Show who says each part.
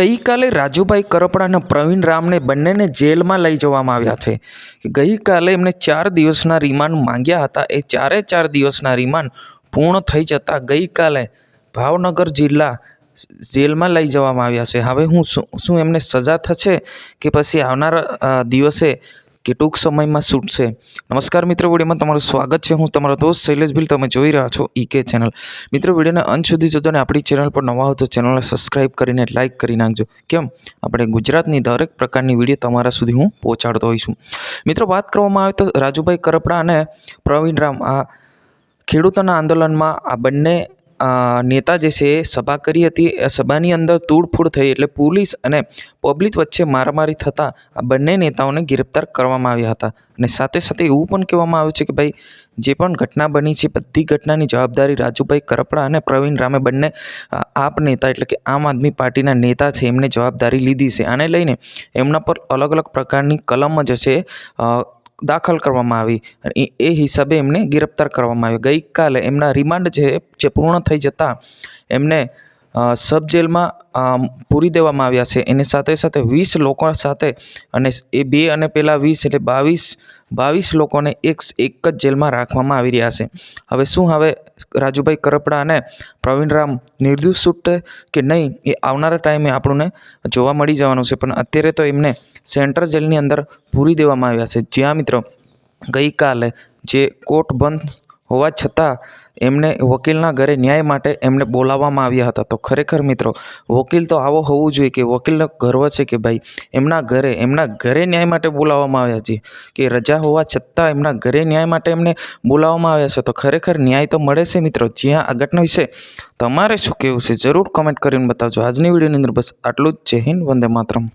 Speaker 1: ગઈકાલે રાજુભાઈ કરપડા અને પ્રવીણ રામને બંનેને જેલમાં લઈ જવામાં આવ્યા છે. ગઈકાલે એમને ચાર દિવસના રિમાન્ડ માંગ્યા હતા. એ ચારે ચાર દિવસના રિમાન્ડ પૂર્ણ થઈ જતાં ગઈકાલે ભાવનગર જિલ્લા જેલમાં લઈ જવામાં આવ્યા છે. હવે હું શું શું એમને સજા થશે કે પછી આવનારા દિવસે કે ટૂંક સમયમાં છૂટશે. નમસ્કાર મિત્રો, વિડીયોમાં તમારું સ્વાગત છે. હું તમારો દોસ્ત શૈલેષ ભીલ. તમે જોઈ રહ્યા છો ઈકે ચેનલ મિત્રો, વિડીયોને અંત સુધી જોજો અને આપણી ચેનલ પર નવા હો તો ચેનલને સબસ્ક્રાઇબ કરીને લાઇક કરી નાખજો. કેમ? આપણે ગુજરાતની દરેક પ્રકારની વીડિયો તમારા સુધી હું પહોંચાડતો હોઈશું. મિત્રો, વાત કરવામાં આવે તો રાજુભાઈ કરપડા અને પ્રવીણ રામ આ ખેડૂતોના આંદોલનમાં આ બંને નેતા જે છે સભા કરી હતી. સભાની અંદર તૂડફૂડ થઈ એટલે પોલીસ અને પબ્લિક વચ્ચે મારામારી થતાં આ બંને નેતાઓને ગિરફ્તાર કરવામાં આવ્યા હતા. અને સાથે સાથે એવું પણ કહેવામાં આવ્યું છે કે ભાઈ, જે પણ ઘટના બની છે, બધી ઘટનાની જવાબદારી રાજુભાઈ કરપડા અને પ્રવીણ રામે બંને આપ નેતા એટલે કે આમ આદમી પાર્ટીના નેતા છે, એમને જવાબદારી લીધી છે. આને લઈને એમના પર અલગ અલગ પ્રકારની કલમ જે છે દાખલ કરવામાં આવી અને એ હિસાબે એમને ગિરફ્તાર કરવામાં આવ્યા. ગઈકાલે એમના રિમાન્ડ જે જે પૂર્ણ થઈ જતાં એમને સબ જેલમાં પૂરી દેવામાં આવ્યા છે. એની સાથે સાથે વીસ લોકો સાથે અને એ બે અને પેલા વીસ એટલે બાવીસ બાવીસ લોકોને એક એક જ જેલમાં રાખવામાં આવી રહ્યા છે. હવે શું હવે રાજુભાઈ કરપડા અને પ્રવીણરામ નિર્દોષ છૂટશે કે નહીં, એ આવનારા ટાઈમે આપણને જોવા મળી જવાનું છે. પણ અત્યારે તો એમને સેન્ટ્રલ જેલની અંદર પૂરી દેવામાં આવ્યા છે. જ્યાં મિત્રો ગઈકાલે જે કોર્ટ બંધ હોવા છતાં એમને વકીલના ઘરે ન્યાય માટે એમને બોલાવવામાં આવ્યા હતા. તો ખરેખર મિત્રો, વકીલ તો આવો હોવું જોઈએ કે વકીલનો ગર્વ છે કે ભાઈ, એમના ઘરે એમના ઘરે ન્યાય માટે બોલાવવામાં આવ્યા છે કે રજા હોવા છતાં એમના ઘરે ન્યાય માટે એમને બોલાવવામાં આવ્યા છે. તો ખરેખર ન્યાય તો મળે છે મિત્રો, જ્યાં આ ઘટના વિશે તમારે શું કહેવું છે? જરૂર કોમેન્ટ કરીને બતાવજો. આજની વિડીયોની અંદર બસ આટલું જ. જય હિન્દ, વંદે માતરમ.